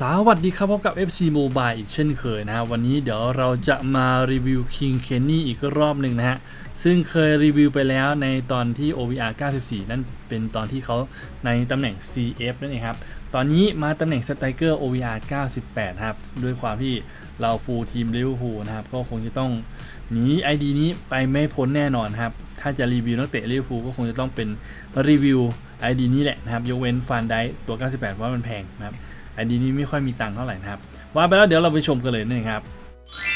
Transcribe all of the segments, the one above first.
สวัสดีครับพบกับ FC Mobile อีกเช่นเคยนะฮะวันนี้เดี๋ยวเราจะมารีวิว King Kenny อีกรอบหนึ่งนะฮะ ซึ่งเคยรีวิวไปแล้วในตอนที่ OVR 94 นั่นเป็นตอนที่เขาในตำแหน่ง CF นั่นเองครับ ตอนนี้มาตำแหน่งสไตรเกอร์ OVR 98 ครับ ด้วยความที่เราฟูลทีมลิเวอร์พูลนะครับ ก็คงจะต้องหนี ID นี้ไปไม่พ้นแน่นอนครับ ถ้าจะรีวิวนักเตะลิเวอร์พูลก็คงจะต้องเป็นรีวิว ID นี้แหละนะครับยกเว้นฟันได้ตัว 98 เพราะว่ามันแพงนะครับ ไอดีนี้ไม่ค่อยมีตังค์เท่าไหร่นะครับ ว่าไปแล้วเดี๋ยวเราไปชมกันเลยนะครับ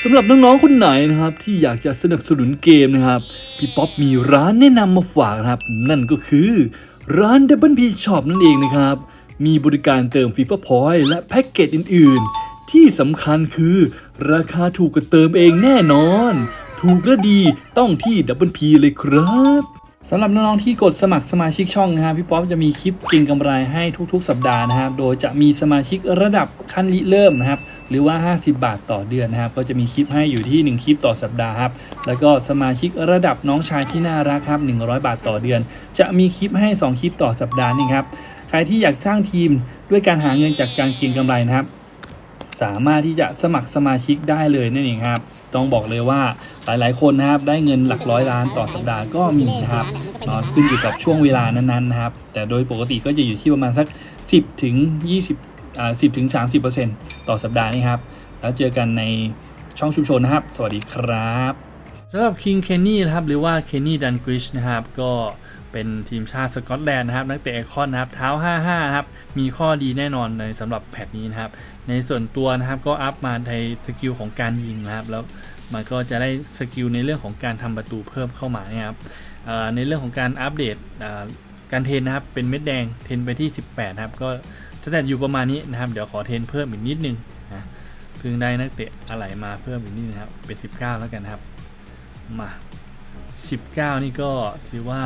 สำหรับน้องๆคนไหนนะครับที่อยากจะสนับสนุนเกมนะครับพี่ป๊อปมีร้านแนะนำมาฝากนะครับ นั่นก็คือร้าน Double P Shop นั่นเองนะครับ มีบริการเติม FIFA Point และแพ็กเกจอื่น ๆ ที่สำคัญคือ ราคาถูกกว่าเติมเองแน่นอน ถูกและดีต้องที่ Double P เลยครับ สำหรับน้องๆที่กดสมัครสมาชิกช่องนะครับพี่ป๊อปจะมีคลิปเกินกำไรให้ทุกๆ สัปดาห์นะครับโดยจะมีสมาชิกระดับขั้นริเริ่มนะครับหรือว่า 50 บาทต่อเดือนนะครับก็จะมีคลิปให้อยู่ที่ 1 คลิปต่อสัปดาห์ครับแล้วก็สมาชิกระดับน้องชายที่น่ารักครับ100 บาทต่อเดือน จะมีคลิปให้ 2 คลิปต่อสัปดาห์นี่ครับใครที่อยากสร้างทีมด้วยการหาเงินจากการเกินกำไรนะครับ สามารถที่จะสมัครสมาชิกได้เลยนั่นเองครับต้องบอกเลยว่า หลายๆคนนะครับได้เงินหลักร้อยล้านต่อสัปดาห์ก็มีนะครับนอนขึ้นอยู่กับช่วงเวลานั้นๆนะครับ แต่โดยปกติก็จะอยู่ที่ประมาณสัก 10ถึง20อ่า10ถึง30ต่อสัปดาห์นี่ครับแล้วเจอกันในช่องชุมชนนะครับ สวัสดีครับสำหรับ King Kenny นะครับหรือว่า Kenny Dalglish นะครับก็ เป็นทีมชาติสกอตแลนด์นะครับ นักเตะไอคอนนะครับเท้า 55 นะครับ มีข้อดีแน่นอนในสำหรับแพทนี้นะครับ ในส่วนตัวนะครับก็อัพมาในสกิลของการยิงนะครับ แล้วมันก็จะได้สกิลในเรื่องของการทำประตูเพิ่มเข้ามานะครับในเรื่องของการอัปเดตการเทนนะครับ เป็นเม็ดแดงเทนไปที่ 18 นะครับ ก็สแตทอยู่ประมาณนี้นะครับ เดี๋ยวขอเทนเพิ่มอีกนิดนึงนะเพิ่งได้นักเตะอะไรมาเพิ่มอีกนิดนะครับ เป็น 19 แล้วกันครับ มา 19 นี่ก็ถือว่า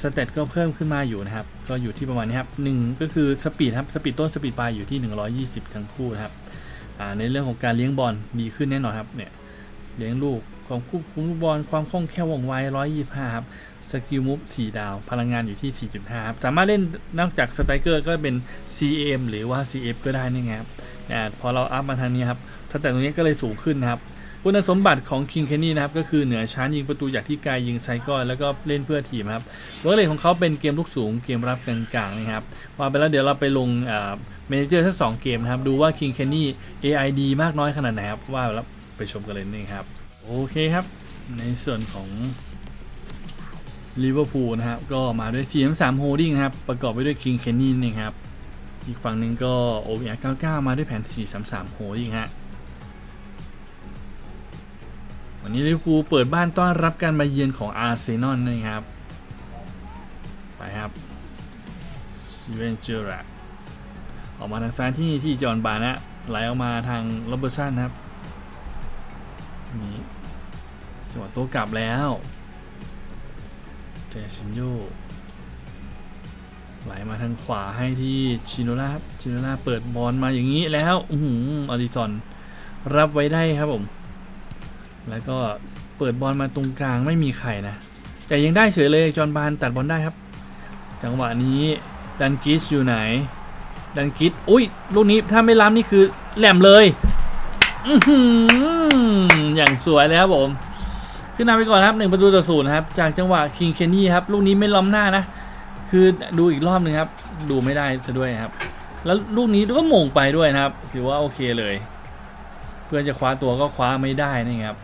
สเตตก็เพิ่มขึ้นมาอยู่นะครับ ก็อยู่ที่ประมาณนี้ครับหนึ่งก็คือสปีดครับ สปีดต้นสปีดปลายอยู่ที่ 120 ทั้งคู่นะครับในเรื่องของการเลี้ยงบอลดีขึ้นแน่นอนครับเนี่ยเลี้ยงลูกความควบคุมลูกบอลความคล่องแคล่วว่องไว125 ครับ สกิลมูฟ4ดาว พลังงานอยู่ที่ 4.5 ครับ สามารถเล่นนอกจากสไตรเกอร์ก็เป็น CM หรือว่า CF ก็ได้นี่ไงครับพอเราอัพมาทางนี้ครับสแตทตรงนี้ก็เลยสูงขึ้นนะครับ คุณสมบัติของ King Kenny นะครับก็คือเหนือชั้นยิงประตูจากที่ไกลยิงไซก้อนแล้วก็เล่นเพื่อทีมครับเวอร์เลของเขาเป็นเกมลูกสูงเกมรับกลางๆนะครับว่าไปแล้วเดี๋ยวเราไปลงเมเนเจอร์ทั้งสองเกมนะครับดูว่า King Kenny AI ดีมากน้อยขนาดไหนครับว่าแล้วไปชมกันเลยนี่ครับโอเคครับ ในส่วนของลิเวอร์พูลนะครับก็มาด้วย4-3 Holding นะครับประกอบไปด้วย King Kenny นี่ครับอีกฝั่งหนึ่งก็ OVR 99 มาด้วยแผน 4-3-3 Holding ฮะ วันนี้ลิเวอร์พูลเปิดบ้านต้อนรับการมาเยือนของอาร์เซนอลนะครับ ไปครับซีเวนเจอร์ออกมาทางซ้ายที่ที่จอห์นบานะไหลออกมาทางโรเบอร์สันครับนี่จังหวะโต้กลับแล้วเจชินโยไหลมาทางขวาให้ที่ชิโนล่าครับชิโนล่าเปิดบอลมาอย่างนี้แล้ว อือหืออดิซอนรับไว้ได้ครับผม แล้วก็เปิดบอลมาตรงกลางไม่มีใครนะ แต่ยังได้เฉยเลยจอห์นบานตัดบอลได้ครับ จังหวะนี้ดันกิสอยู่ไหน ดันกิสอุ้ยลูกนี้ถ้าไม่ล้ำนี่คือแหลมเลยอย่างสวยเลยครับผม ขึ้นนำไปก่อนครับหนึ่งประตูต่อศูนย์ครับ จากจังหวะคิงเคนนี่ครับ ลูกนี้ไม่ล้ำหน้านะ คือดูอีกรอบหนึ่งครับ ดูไม่ได้ซะด้วยครับ แล้วลูกนี้ก็หม่งไปด้วยนะครับ ถือว่าโอเคเลย เพื่อนจะคว้าตัวก็คว้าไม่ได้นี่ครับ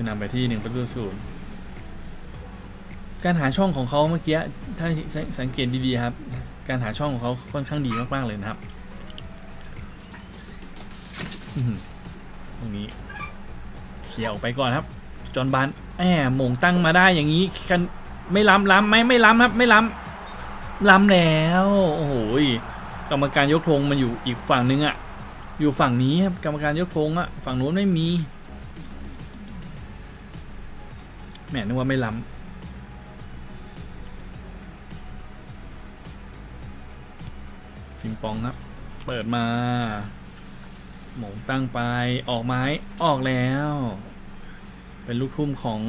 คือนำไปที่หนึ่งประตูศูนย์การหาช่องของเขาเมื่อกี้ถ้าสังเกตดีๆครับ การหาช่องของเขาค่อนข้างดีมากๆเลยนะครับตรงนี้เคลียออกไปก่อนครับ จอนบานแหมมงตั้งมาได้อย่างนี้กันไม่ล้ำล้ำไหมไม่ล้ำครับ ไม่ล้ำล้ำแล้ว โอ้โหกรรมการยกธงมันอยู่อีกฝั่งนึงอะอยู่ฝั่งนี้ครับกรรมการยกธงอะฝั่งโน้นไม่มี แหมนึกว่าไม่ล้ำฟิงปองครับ เปิดมา หมงตั้งไปออกไม้ออกแล้ว เป็นลูกทุ่มของ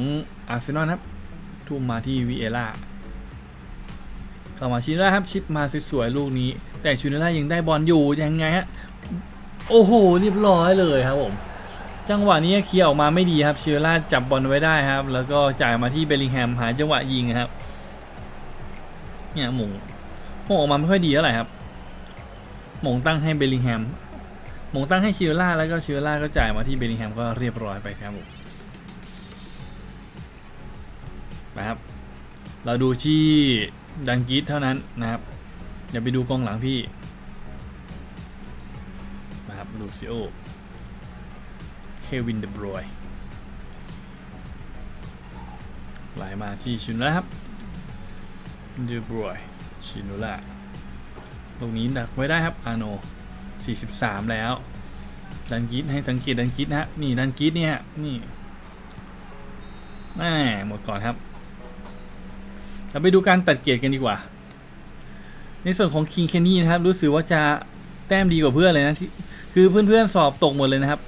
อาร์เซนอลครับ ทุ่มมาที่วีเอล่าเข้ามาชินล่าครับชิปมาสวยๆลูกนี้ แต่ชินล่ายังได้บอลอยู่ยังไงฮะโอ้โหเรียบร้อยเลยครับผม จังหวะนี้เคลียร์ออกมาไม่ดีครับชินล่าจับบอลไว้ได้ครับ แล้วก็จ่ายมาที่เบลลิงแฮมหาจังหวะยิงครับ เนี่ยหมงหมงออกมาไม่ค่อยดีเท่าไหร่ครับหมงตั้งให้เบลลิงแฮมหมงตั้งให้ชินล่าแล้วก็ชินล่าก็จ่ายมาที่เบลลิงแฮมก็เรียบร้อยไปครับผมนะครับ เราดูที่ดันกิทเท่านั้นนะครับอย่าไปดูกองหลังพี่นะครับลูซิโอ วินเดบรอยไหลมาที่ชินุล่าครับเดบรอยชินุล่าตรงนี้ดักไว้ได้ครับอาโน 43 แล้วดันกิทให้สังเกตดันกิทนะฮะนี่ดันกิทเนี่ยนี่แน่หมดก่อนครับเราไปดูการตัดเกียรติกันดีกว่า ในส่วนของคิงเคนนี่นะครับ รู้สึกว่าจะแต้มดีกว่าเพื่อนเลยนะที่คือเพื่อนๆสอบตกหมดเลยนะครับ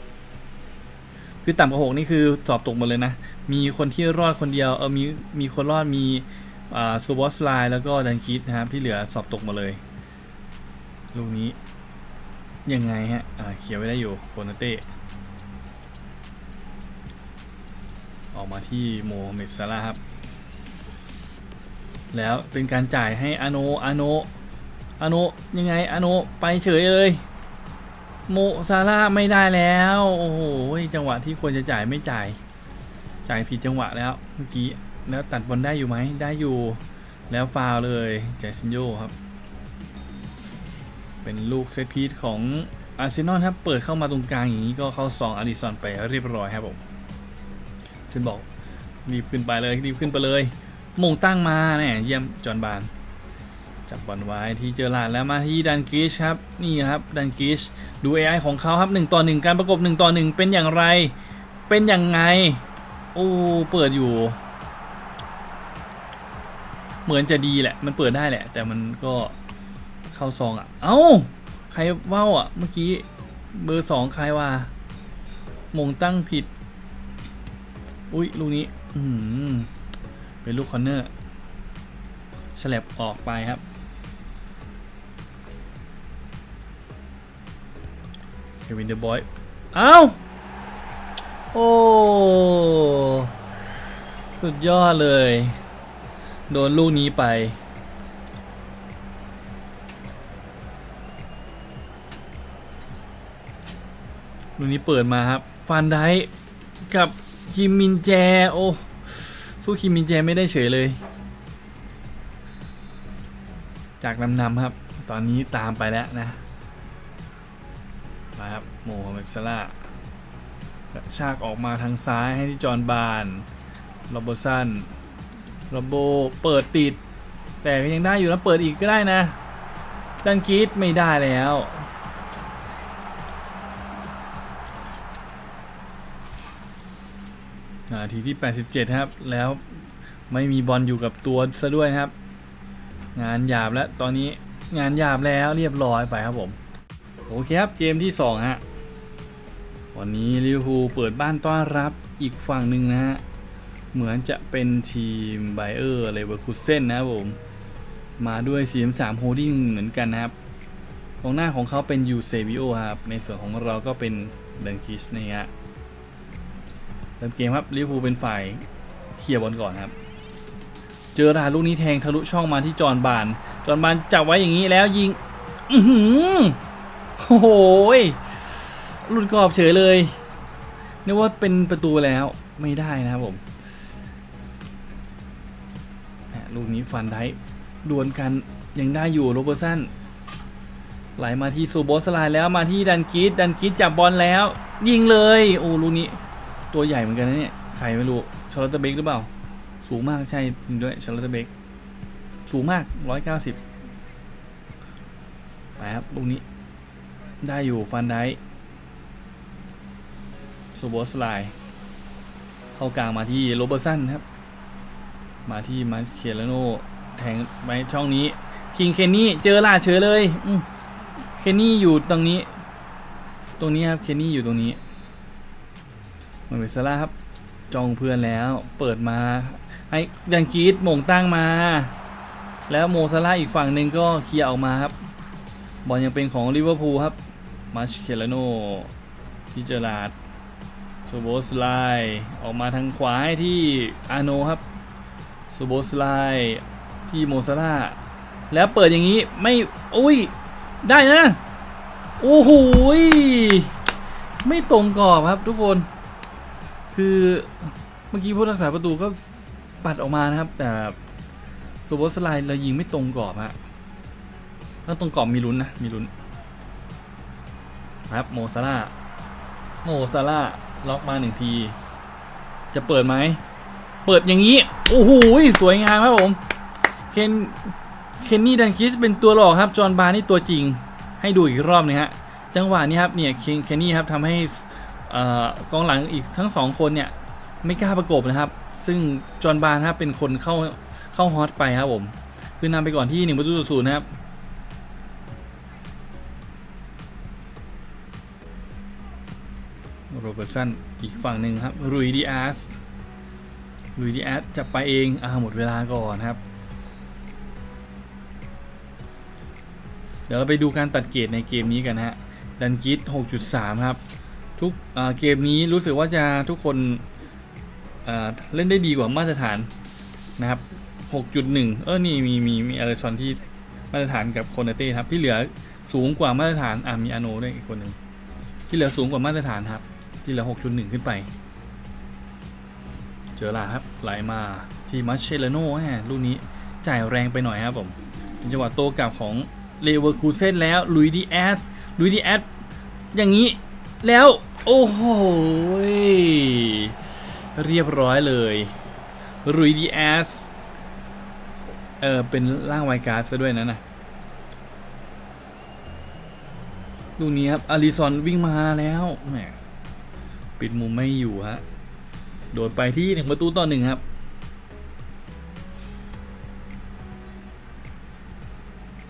คือต่ำกว่าหกนี่คือสอบตกหมดเลยนะ มีคนที่รอดคนเดียวเออมีมีคนรอดมีอ่าซูบอสไลน์แล้วก็ดันกิทนะครับ ที่เหลือสอบตกหมดเลยลูกนี้ ยังไงฮะอ่าเขียนไว้ได้อยู่โคนาเต้ออกมาที่โมเมดซาลาครับ แล้วเป็นการจ่ายให้อโนอโนอโนยังไงอโนไปเฉยเลย โมซาร่าไม่ได้แล้ว โอ้โหจังหวะที่ควรจะจ่ายไม่จ่าย จ่ายผิดจังหวะแล้วเมื่อกี้แล้วตัดบอลได้อยู่ไหมได้อยู่ แล้วฟาวเลยแจซินโยครับ เป็นลูกเซตพีซของอาร์เซนอลครับเปิดเข้ามาตรงกลางอย่างนี้ก็เข้าซองอาริซอนไปเรียบร้อยครับผมฉันบอกรีบขึ้นไปเลยรีบขึ้นไปเลยมงตั้งมาเนี่ยเยี่ยมจอห์นบาน จับบอลไว้ที่เจอหลาดแล้วมาที่ดันกิชครับนี่ครับดันกิชดู AI ของเขาครับ1ต่อ1 การประกบ1ต่อ1 เป็นอย่างไรเป็นอย่างไงโอ้เปิดอยู่ เหมือนจะดีแหละ มันเปิดได้แหละ แต่มันก็เข้าซองอะ เอ้า ใครว่าวอะ เมื่อกี้เบอร์สองใครว่า มงตั้งผิด อุ้ยลูกนี้ อืมเป็นลูกคอนเนอร์ฉลับออกไปครับ วินเดอร์บอยเอ้าโอ้ สุดยอดเลย โดนลูกนี้ไปลูกนี้เปิดมาครับฟันไดกับคิมมินแจ โอ้สู้คิมมินแจไม่ได้เฉยเลย จากนำนำๆครับ ตอนนี้ตามไปแล้วนะ โมฮัมเหม็ดซาลาชากออกมาทางซ้ายให้ที่จอห์นบานโรโบสันโรโบเปิดติด แต่ก็ยังได้อยู่นะเปิดอีกก็ได้นะ ดันกีดไม่ได้แล้วนาทีที่ 87 ครับ แล้วไม่มีบอลอยู่กับตัวซะด้วยครับ งานหยาบแล้วตอนนี้งานหยาบแล้วเรียบร้อยไปครับผม โอเคครับ เกมที่ 2 ฮะ วันนี้ลิเวอร์พูลเปิดบ้านต้อนรับอีกฝั่งหนึ่งนะฮะ เหมือนจะเป็นทีมไบเออร์เลเวอร์คูเซ่นนะครับผม มาด้วย CM3 Holding เหมือนกันนะครับของหน้าของเขาเป็นยูเซบิโอครับ ในส่วนของเราก็เป็นเดนกิชนี่ฮะเริ่มเกมครับลิเวอร์พูลเป็นฝ่ายเคลียร์บอลก่อนครับ เจอราลูกนี้แทงทะลุช่องมาที่จอห์นบาน จอห์นบานจับไว้อย่างนี้แล้วยิง อือหือโอ้โห หลุดกรอบเฉยเลยนึกว่าเป็นประตูแล้วไม่ได้นะครับผมลูกนี้ฟันได้ดวลกันยังได้อยู่โรเบอร์สันไหลมาที่ซูโบสไลด์แล้วมาที่ดันกิดดันกิดจับบอลแล้ว ยิงเลยโอ้ลูกนี้ ตัวใหญ่เหมือนกันนะเนี่ยใครไม่รู้ชาร์ลอตเตอร์เบกหรือเปล่า สูงมากใช่จริงด้วยชาร์ลอตเตอร์เบกสูงมาก190ไปครับลูกนี้ ได้อยู่ฟันได้ ซูโบสไลด์เข้ากลางมาที่โรเบอร์สันครับ มาที่มาสเคลโนแทงไปช่องนี้ คิงเคนนี่เจอลาเฉยเลยเคนนี่อยู่ตรงนี้ ตรงนี้ครับเคนนี่อยู่ตรงนี้มันเป็นซาร่าครับ จองเพื่อนแล้วเปิดมาให้ดันกีดมงตั้งมา แล้วโมซาร่าอีกฝั่งหนึ่งก็เคลียร์ออกมาครับบอลยังเป็นของลิเวอร์พูลครับมาชเคลโนที่เจอราด ซโบสไลออกมาทางขวาให้ที่อาโนครับโซโบสไลที่โมซาร่าแล้วเปิดอย่างนี้ไม่อุ้ย ได้นะ โอ้โหไม่ตรงกรอบครับทุกคน คือเมื่อกี้ผู้รักษาประตูก็ปัดออกมานะครับ แต่โซโบสไลเรายิงไม่ตรงกรอบฮะถ้าตรงกรอบมีลุ้นนะ มีลุ้นครับโมซาร่าโมซาร่า ล็อกมาหนึ่งที จะเปิดไหม เปิดอย่างนี้ โอ้โหสวยงามครับผม เคนเคนนี่ดันกิสเป็นตัวหลอกครับ จอห์นบาร์นี่ตัวจริง ให้ดูอีกรอบหนึงฮะ จังหวะนี้ครับ เนี่ยเคนเคนนี่ครับทำให้เอ่อกองหลังอีกทั้งสองคนเนี่ย ไม่กล้าประกบนะครับ ซึ่งจอห์นบาร์นครับเป็นคนเข้าเข้าฮอตไปครับผม คือนำไปก่อนที่1ประตูต่อศูนย์นะครับ โรเบิร์ตสันอีกฝั่งหนึ่งครับรุยดิอาสรุยดิอาสจะไปเองอ่าหมดเวลาก่อนครับ เดี๋ยวเราไปดูการตัดเกรดในเกมนี้กันฮะดันกิท6.3 ครับ ทุกเกมนี้รู้สึกว่าจะทุกคนเล่นได้ดีกว่ามาตรฐานนะครับ 6.1 เออ นี่มีมีมีอาริซอนที่มาตรฐานกับโคนาเต้ครับ ที่เหลือสูงกว่ามาตรฐาน อ่ามีอาโนด้วยอีกคนหนึ่งที่เหลือสูงกว่ามาตรฐานครับ ที่เหลือ 6.1 ขึ้นไป เจอลาครับไหลมาที่มัชเชลโน่แหมลูกนี้จ่ายแรงไปหน่อยครับผมจังหวะโตกลับของเลเวอร์คูเซนแล้วลุยดีแอสลุยดีแอสอย่างนี้แล้วโอ้โหเรียบร้อยเลยลุยดีแอสเออเป็นร่างไวการ์ดซะด้วยนะนะลูกนี้ครับอาริซอนวิ่งมาแล้วแหม ปิดมุมไม่อยู่ฮะ โดดไปที่หนึ่งประตูต่อหนึ่งครับ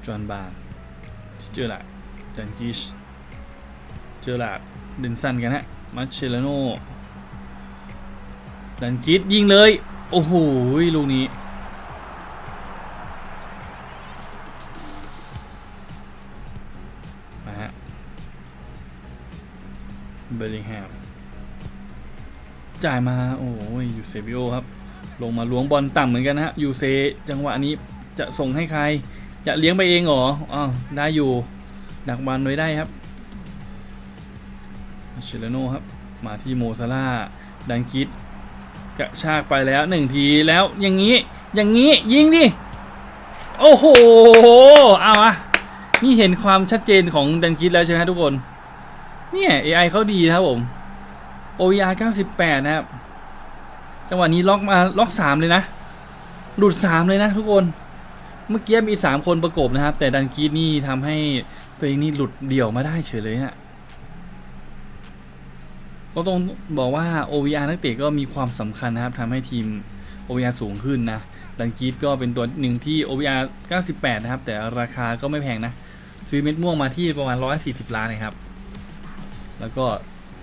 จอห์นบาร์เจอร์ลาดจันกิช เจอร์ลาดเดนสันกันฮะ มาเชลโนดันกิชยิงเลย โอ้โห ลูกนี้มาฮะเบลลิงแฮม จ่ายมาโอ้ยยูเซบิโอครับ ลงมาล้วงบอลต่ำเหมือนกันนะฮะยูเซจังหวะนี้จะส่งให้ใคร จะเลี้ยงไปเองเหรออ้าวได้อยู่ดักบอลไว้ได้ครับเชลโนครับ มาที่โมซาร่าดังกิดกระชากไปแล้วหนึ่งทีแล้วอย่างนี้อย่างนี้ยิงดิโอ้โหเอาอะนี่เห็นความชัดเจนของดันกิดแล้วใช่ไหมทุกคนเนี่ย AI เขาดีนะครับผม OVR 98 นะครับ จังหวะนี้ล็อกมาล็อก 3 เลยนะ หลุด 3 เลยนะทุกคน เมื่อกี้มี 3 คนประกบนะครับ แต่ดันกีดนี่ทำให้ตัวเองนี่หลุดเดี่ยวมาได้เฉยเลยฮะก็ต้องบอกว่า OVR นักเตะก็มีความสำคัญนะครับทำให้ทีม OVR สูงขึ้นนะ ดันกีดก็เป็นตัวหนึ่งที่ OVR 98 นะครับ แต่ราคาก็ไม่แพงนะ ซื้อเม็ดม่วงมาที่ประมาณ 140 ล้านนะครับ แล้วก็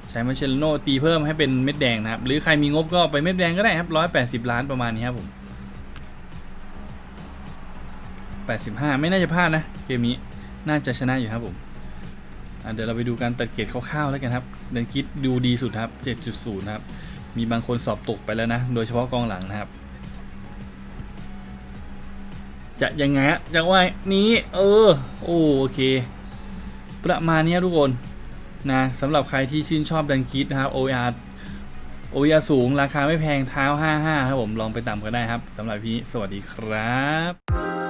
ใช้มาเชลโนตีเพิ่มให้เป็นเม็ดแดงนะครับ หรือใครมีงบก็ไปเม็ดแดงก็ได้ครับ180ล้านประมาณนี้ครับผม85ไม่น่าจะพลาดนะ เกมนี้น่าจะชนะอยู่ครับผมเดี๋ยวเราไปดูการตัดเกรดคร่าวๆแล้วกันครับเดนกิดดูดีสุดครับ 7.0นะครับ มีบางคนสอบตกไปแล้วนะ โดยเฉพาะกองหลังนะครับ จะยังไงะจังหวะนี้ เออ โอเค ประมาณนี้ทุกคน นะสำหรับใครที่ชื่นชอบดันกิดนะครับ OR OR สูงราคาไม่แพงเท้า 55 ครับผมลองไปต่ำก็ได้ครับสำหรับพี่สวัสดีครับ